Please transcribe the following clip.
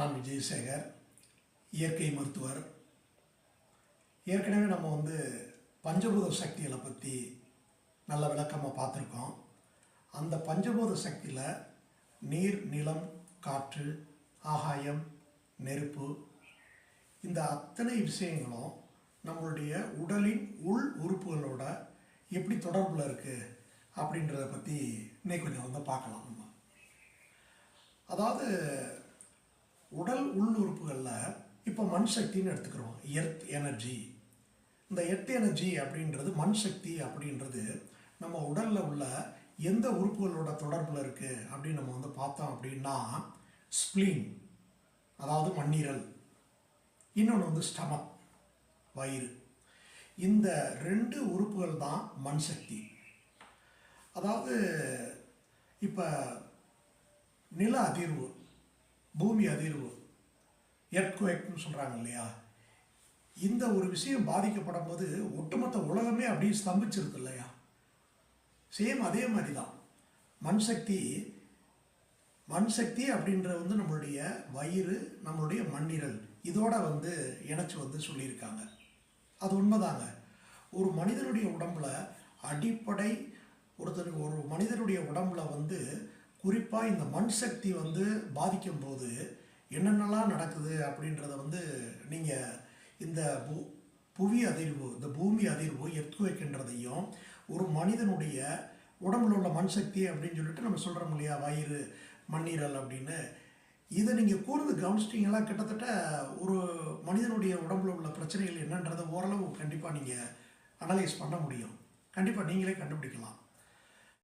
நான் விஜயசேகர் இயற்கை மருத்துவர். ஏற்கனவே நம்ம வந்து பஞ்சபூத சக்திகளை பற்றி நல்ல விளக்கமாக பார்த்துருக்கோம். அந்த பஞ்சபூத சக்தியில் நீர் நிலம் காற்று ஆகாயம் நெருப்பு இந்த அத்தனை விஷயங்களும் நம்மளுடைய உடலின் உள் உறுப்புகளோட எப்படி தொடர்பில் இருக்குது அப்படின்றத பற்றி இன்னைக்கு கொஞ்சம் வந்து பார்க்கலாம் நம்ம. அதாவது உடல் உள் உறுப்புகளில் இப்போ மண் சக்தின்னு எடுத்துக்கிறோம். எர்த் எனர்ஜி இந்த எர்த் எனர்ஜி அப்படின்றது மண் சக்தி அப்படின்றது நம்ம உடலில் உள்ள எந்த உறுப்புகளோட தொடர்பில் இருக்குது அப்படின்னு நம்ம வந்து பார்த்தோம் அப்படின்னா ஸ்ப்ளீன் அதாவது மண்ணீரல். இன்னொன்று வந்து ஸ்டமக் வயிறு. இந்த ரெண்டு உறுப்புகள் தான் மண் சக்தி. அதாவது இப்போ நில அதிர்வு பூமி அதிர்வு. எர்த்குவேக்னு சொல்கிறாங்க இல்லையா? இந்த ஒரு விஷயம் பாதிக்கப்படும் போது ஒட்டுமொத்த உலகமே அப்படியே ஸ்தம்பிச்சிருக்கு இல்லையா? சேம் அதே மாதிரி தான் மண் சக்தி மண் சக்தி அப்படின்ற வந்து நம்மளுடைய வயிறு நம்மளுடைய மண்ணீரல். இதோட வந்து இணைச்சி வந்து சொல்லியிருக்காங்க. அது உண்மைதாங்க. ஒரு மனிதனுடைய உடம்புல அடிப்படை ஒருத்தர் ஒரு மனிதனுடைய உடம்புல வந்து குறிப்பாக இந்த மண் சக்தி வந்து பாதிக்கும் போது என்னென்னலாம் நடக்குது அப்படின்றத வந்து நீங்கள் இந்த பூ புவி அதிர்வு இந்த பூமி அதிர்வு எர்த்குவேக்கின்றதையும் ஒரு மனிதனுடைய உடம்புல உள்ள மண் சக்தி அப்படின்னு சொல்லிட்டு நம்ம சொல்கிறோம் இல்லையா? வயிறு மண்ணீரல் அப்படின்னு. இதை நீங்கள் கூர்ந்து கவனிச்சிட்டிங்களா? கிட்டத்தட்ட ஒரு மனிதனுடைய உடம்புல உள்ள பிரச்சனைகள் என்னன்றதை ஓரளவு கண்டிப்பாக நீங்கள் அனலைஸ் பண்ண முடியும். கண்டிப்பாக நீங்களே கண்டுபிடிக்கலாம்.